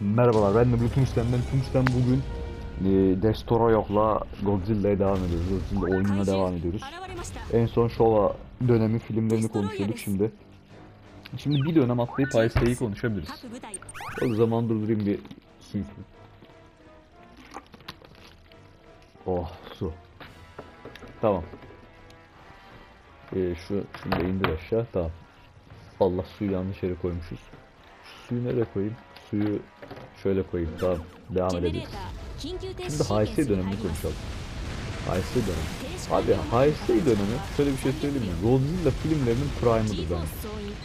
Merhabalar ben de Tungsten ben Tungsten bugün e, Destoro yokla Godzilla'ya devam ediyoruz. Godzilla oyununa devam ediyoruz. En son Showa dönemi filmlerini konuşuyorduk şimdi. Şimdi bir dönem atlayıp Ayse'yi konuşabiliriz. O zaman durdurayım bir su içeyim. Oh su. Tamam. Ee, şu şunu da indir aşağı tamam. Allah suyu yanlış yere koymuşuz. Şu suyu nereye koyayım? Suyu şöyle koyayım tamam. Devam edebiliriz. Şimdi HSE dönemini konuşalım. HSE dönemi. Abi HSE dönemi şöyle bir şey söyleyeyim mi? Godzilla filmlerinin prime'ıdır bence.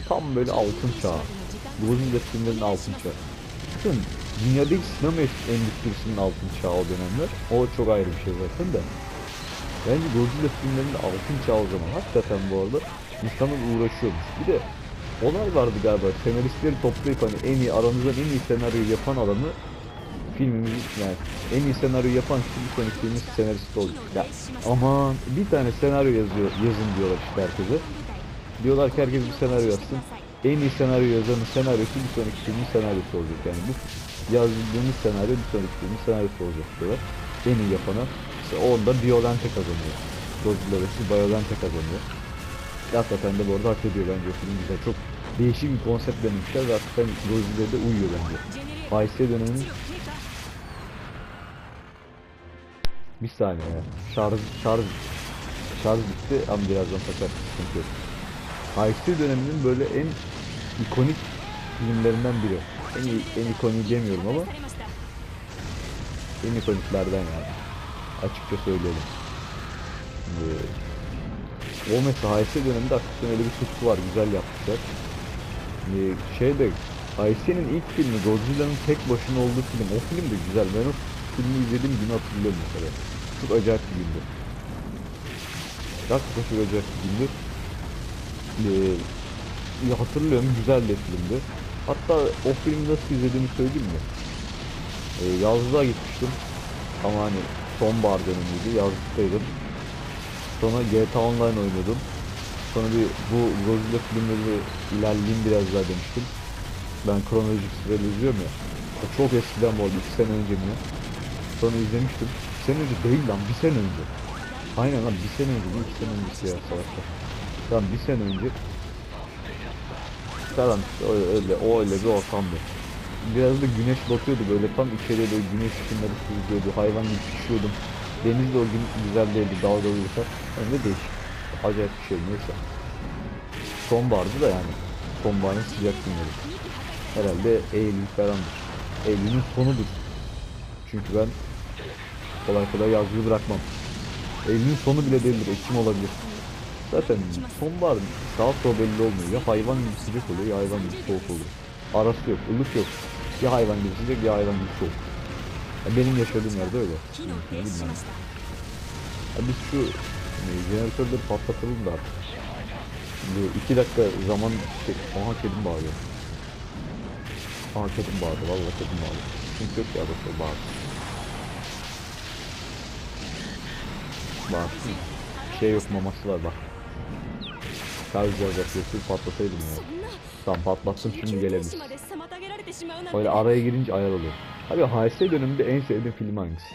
Tam böyle altın çağı. Godzilla filmlerinin altın çağı. Bütün dünyadaki sinema endüstrisinin altın çağı o dönemler. O çok ayrı bir şey zaten de. Bence Godzilla filmlerinin altın çağı o zaman. Hakikaten bu arada insanlar uğraşıyormuş. Bir de olay vardı galiba. Senaristleri toplayıp hani en iyi aranızdan en iyi senaryoyu yapan adamı filmimiz yani en iyi senaryo yapan sonraki filmin senaristi olacak. Ya aman bir tane senaryo yazıyor yazın diyorlar işte herkese. Diyorlar ki herkes bir senaryo yazsın. En iyi senaryo yazanın senaryosu bir sonraki filmin senaryosu olacak. Yani bu yazdığınız senaryo bir sonraki filmin senaryosu olacak diyorlar. En iyi yapana işte onda Biolente kazanıyor. Vs. Biolente kazanıyor. Hakikaten de bu arada hak ediyor bence film güzel. Çok değişik bir konsept denemişler ve hakikaten Godzilla'ya da uyuyor bence. Ayse döneminin bir saniye ya. Şarj, şarj, şarj bitti ama birazdan takar sıkıntı yok. Ayse döneminin böyle en ikonik filmlerinden biri. En, en ikonik demiyorum ama en ikoniklerden yani. Açıkça söyleyelim. Ee, o mesela Ayse döneminde hakikaten öyle bir tutku var. Güzel yapmışlar. Ee, şeyde Ayşe'nin ilk filmi Godzilla'nın tek başına olduğu film. O film de güzel. Ben o filmi izlediğim günü hatırlıyorum mesela. Çok acayip bir gündü. Hakikaten çok acayip bir gündü. Ee, hatırlıyorum güzel de filmdi. Hatta o filmi nasıl izlediğimi söyleyeyim mi? Ee, yazlığa gitmiştim. Ama hani sonbahar dönemiydi. Yazlıktaydım. Sonra GTA Online oynuyordum. Sonra bir bu Godzilla filmleri ilerleyeyim biraz daha demiştim. Ben kronolojik sırayla izliyorum ya. Çok eskiden bu arada 2 sene önce mi? Sonra izlemiştim. 2 sene önce değil lan bir sene önce. Aynen lan bir sene önce değil 2 sene öncesi ya salaklar. Tamam bir sene önce. Tamam işte öyle, öyle, o öyle bir ortamdı. Biraz da güneş batıyordu böyle tam içeriye böyle güneş ışınları sızıyordu. Hayvan gibi pişiyordum. Deniz de o gün güzel değildi dalgalıysa. Hem de değişik. Acayip bir şey neyse. Sonbahardı da yani. Sonbaharın sıcak günleri. Herhalde Eylül falandır. Eylül'ün sonudur. Çünkü ben kolay kolay yazlığı bırakmam. Eylül'ün sonu bile değildir. Ekim olabilir. Zaten sonbahar saat o belli olmuyor. Ya hayvan gibi sıcak oluyor ya hayvan gibi soğuk oluyor. Arası yok, ılık yok. Ya hayvan gibi sıcak ya hayvan gibi soğuk. Ya benim yaşadığım yerde öyle. Bilmiyorum. biz şu jeneratörleri patlatalım da artık. Bu iki dakika zaman şey, aha kedim bağırıyor. Aha kedim bağırdı vallahi kedim bağırdı. Çünkü yok ya doktor bağırdı. Bağırsın. Şey yok maması var bak. Şarj cihaz yapıyorsun patlataydım ya. Tamam patlattım şimdi gelebilir. Öyle araya girince ayar oluyor. Abi HS döneminde en sevdiğim film hangisi?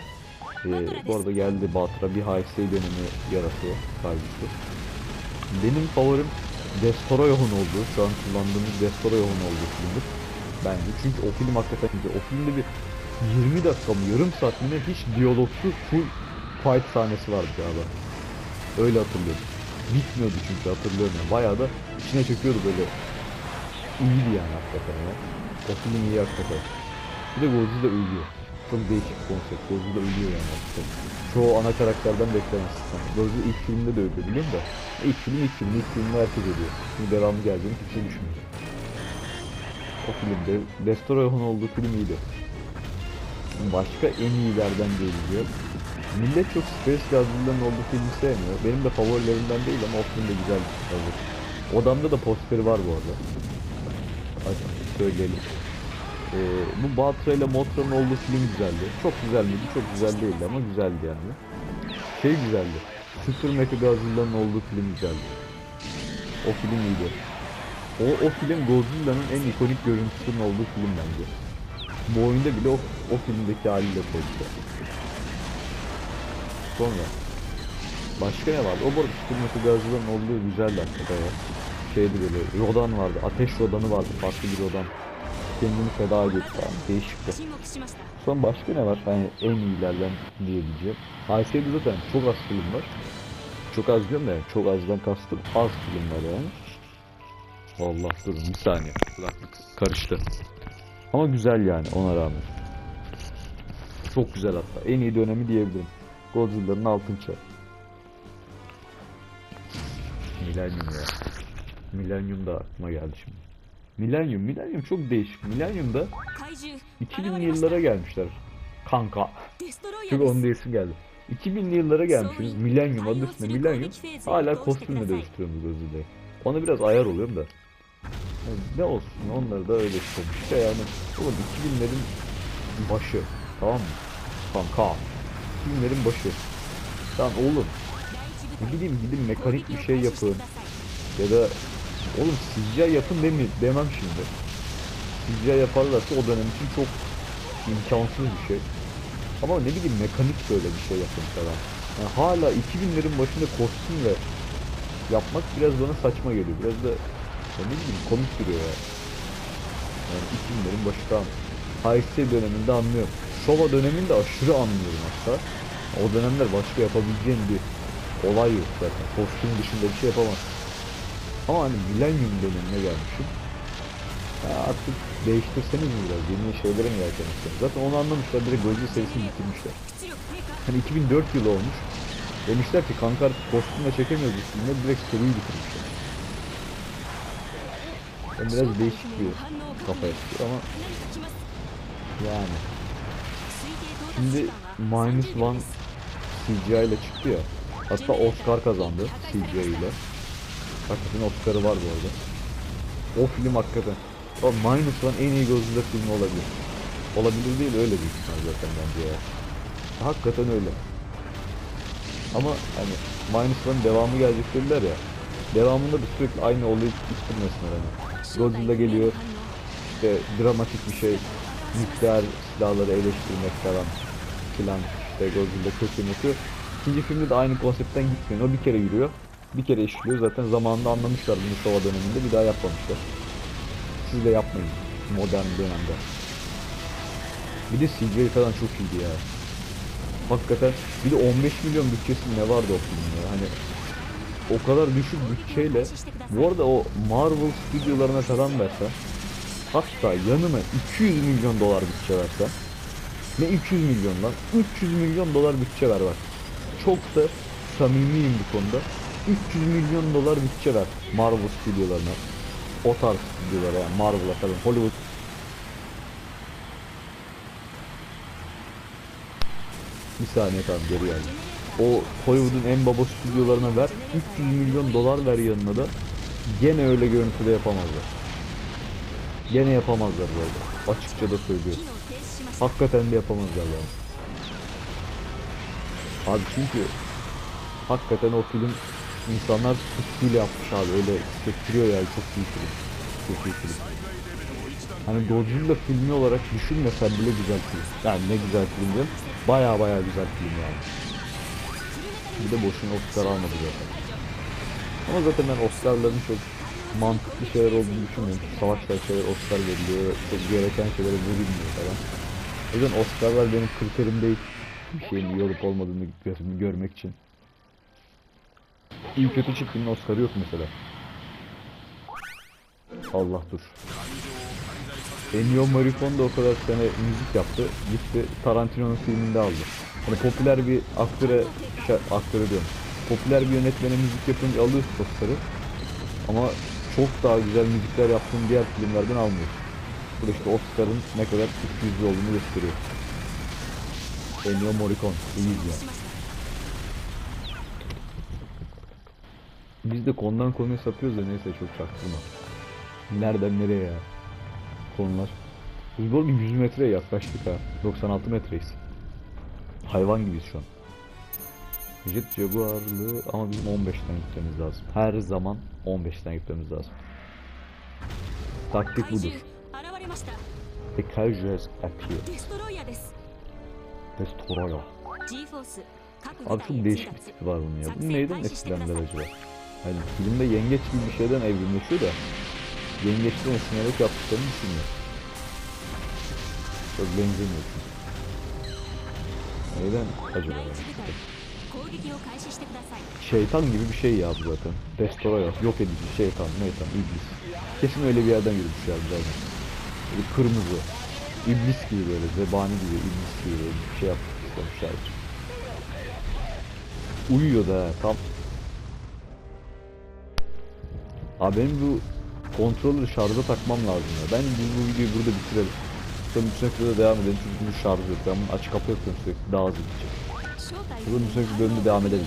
Ee, bu arada geldi Batıra bir HS dönemi yaratıyor kardeşi. Benim favorim Destoroyah'ın olduğu, şu an kullandığımız Destoroyah'ın olduğu filmdir. Bence çünkü o film hakikaten güzel. O filmde bir 20 dakika mı yarım saat mi ne hiç diyalogsuz full fight sahnesi vardı galiba. Öyle hatırlıyorum. Bitmiyordu çünkü hatırlıyorum yani. Bayağı da içine çekiyordu böyle. İyiydi yani hakikaten ya. O film iyi hakikaten. Bir de Godzilla ölüyor. Çok değişik konsept. Godzilla ölüyor yani hakikaten. Çoğu ana karakterden beklemezsin. Godzilla ilk filmde de öldü biliyorum da. İlk film ilk film. İlk filmde herkes ölüyor. Şimdi devamı geleceğini kimse düşünmüyor. O filmde Destoroyah'ın olduğu film iyiydi. Başka en iyilerden değil diyor. Millet çok Space Godzilla'nın olduğu filmi sevmiyor. Benim de favorilerimden değil ama o film de güzel bir favori. Odamda da posteri var bu arada. Açık söyleyelim. Ee, bu Batra ile Motra'nın olduğu film güzeldi. Çok güzel miydi? Çok güzel değildi ama güzeldi yani. Şey güzeldi. Super Mechagodzilla'nın olduğu film güzeldi. O film iyiydi. O, o film Godzilla'nın en ikonik görüntüsünün olduğu film bence. Bu oyunda bile o, o filmdeki haliyle koydu. Sonra başka ne vardı? O bu arada Sütülmesi Gazi'lerin olduğu güzeldi hakikaten ya. Şeydi böyle Rodan vardı. Ateş Rodan'ı vardı. Farklı bir Rodan kendini feda ediyor falan. Değişik de. Sonra başka ne var? Yani en iyilerden diyebileceğim. HS'de zaten çok az film var. Çok az diyorum da yani. çok azdan kastım az film var yani. Allah durun bir saniye. Kulaklık karıştı. Ama güzel yani ona rağmen. Çok güzel hatta. En iyi dönemi diyebilirim. Godzilla'nın altın çağı. Milenyum ya. Milenyum da aklıma geldi şimdi. Milenyum. Milenyum çok değişik. Milenyum'da 2000'li yıllara gelmişler. Kanka. Çünkü onun da geldi. 2000'li yıllara gelmişiz. Milenyum adı üstünde Milenyum. Hala kostümle değiştiriyoruz özüde. Ona biraz ayar oluyorum da. Yani ne olsun onları da öyle şey istemiş. İşte yani oğlum 2000'lerin başı. Tamam mı? Kanka. 2000'lerin başı. Tamam oğlum. Ne gidin mekanik bir şey yapın. Ya da oğlum CGI yapın demi demem şimdi. CGI yaparlarsa o dönem için çok imkansız bir şey. Ama ne bileyim mekanik böyle bir şey yapın falan. Yani hala 2000'lerin başında kostümle yapmak biraz bana saçma geliyor. Biraz da ya ne bileyim komik duruyor ya. Yani 2000'lerin başı tamam. HSC döneminde anlıyorum. Şova döneminde aşırı anlıyorum hatta. O dönemler başka yapabileceğin bir olay yok zaten. Kostüm dışında bir şey yapamazsın. Ama hani milenyum dönemine gelmişim. Ya artık değiştirseniz mi biraz? Yeni şeylere mi yeltenmişler? Zaten onu anlamışlar. Direkt Godzilla serisini bitirmişler. Hani 2004 yılı olmuş. Demişler ki kanka artık kostümle çekemiyoruz üstünde. Direkt seriyi bitirmişler. Yani biraz değişik bir kafaya çıkıyor ama yani Şimdi Minus One CGI ile çıktı ya. Hatta Oscar kazandı CGI ile. Hakikaten Oscar'ı var bu arada. O film hakikaten. O Minus One en iyi Godzilla filmi olabilir. Olabilir değil öyle bir ihtimal zaten bence ya. Hakikaten öyle. Ama hani Minus One devamı gelecek dediler ya. Devamında da sürekli aynı olayı ittirmesinler hani. Godzilla geliyor, işte dramatik bir şey, nükleer silahları eleştirmek falan filan işte Godzilla kötü İkinci filmde de aynı konseptten gitmiyor. O bir kere yürüyor, bir kere işliyor. Zaten zamanında anlamışlar Sova döneminde bir daha yapmamışlar. Siz de yapmayın modern dönemde. Bir de CGI falan çok iyiydi ya. Hakikaten bir de 15 milyon bütçesi ne vardı o filmin ya. Hani o kadar düşük bütçeyle bu arada o Marvel stüdyolarına falan verse hatta yanına 200 milyon dolar bütçe verse ne 200 milyon lan 300 milyon dolar bütçe ver bak çok da samimiyim bu konuda 300 milyon dolar bütçe ver Marvel stüdyolarına. O tarz stüdyolara yani Marvel'a tabii Hollywood Bir saniye tamam geri geldi. O Hollywood'un en baba stüdyolarına ver. 300 milyon dolar ver yanına da. Gene öyle görüntüde yapamazlar. Gene yapamazlar böyle. Açıkça da söylüyorum. Hakikaten de yapamazlar yani. Abi çünkü hakikaten o film insanlar tutkuyla yapmış abi öyle hissettiriyor yani çok iyi film. Çok iyi film. Hani Godzilla filmi olarak düşünmesen bile güzel film. Yani ne güzel film diyorum. Baya baya güzel film yani. Bir de boşuna Oscar almadı zaten. Ama zaten ben Oscar'ların çok mantıklı şeyler olduğunu düşünmüyorum. Savaşlar şeyler Oscar veriliyor. Çok gereken şeylere verilmiyor falan. O yüzden Oscar'lar benim kriterim değil. Bir şeyin iyi olup olmadığını gö- görmek için. İyi kötü çiftinin Oscar'ı yok mesela. Allah dur. Ennio Morricone da o kadar sene müzik yaptı. Gitti Tarantino'nun filminde aldı. Hani popüler bir aktöre, şey, aktöre diyorum. Popüler bir yönetmene müzik yapınca alıyorsun Oscar'ı. Ama çok daha güzel müzikler yaptığın diğer filmlerden almıyorsun. Bu işte Oscar'ın ne kadar yüzlü olduğunu gösteriyor. Ennio Morricone. İyiyiz ya. Biz de konudan konuya sapıyoruz da neyse çok çaktırma. Nereden nereye ya? Konular. Biz bu arada 100 metreye yaklaştık ha. 96 metreyiz. Hayvan gibiyiz şu an. Jet Jaguar'lı ama bizim 15'ten gitmemiz lazım. Her zaman 15'ten gitmemiz lazım. Taktik budur. The Kaiju has appeared. Destroyer. Abi çok değişik bir tipi var bunun ya. Bu neyden etkilendiler acaba? Hani filmde yengeç gibi bir şeyden evrimleşiyor da yengeçten esinlenerek yaptıklarını düşünmüyorum. Çok benzemiyor. Neden acaba? Şeytan gibi bir şey yazdı zaten. Destroyer, yok edici, şeytan, meytan, iblis. Kesin öyle bir yerden yürümüş yazdı zaten. Böyle kırmızı, iblis gibi böyle, zebani gibi, iblis gibi böyle bir şey yapmışlar. Uyuyor da tam Abi benim bu kontrolü şarja takmam lazım ya. Ben bu videoyu burada bitirelim. Sonra bütün videoda devam edelim çünkü bu şarj yok. Ben bunu açık kapı yapıyorum sürekli daha hızlı gidecek. Burada bütün videoda devam edelim.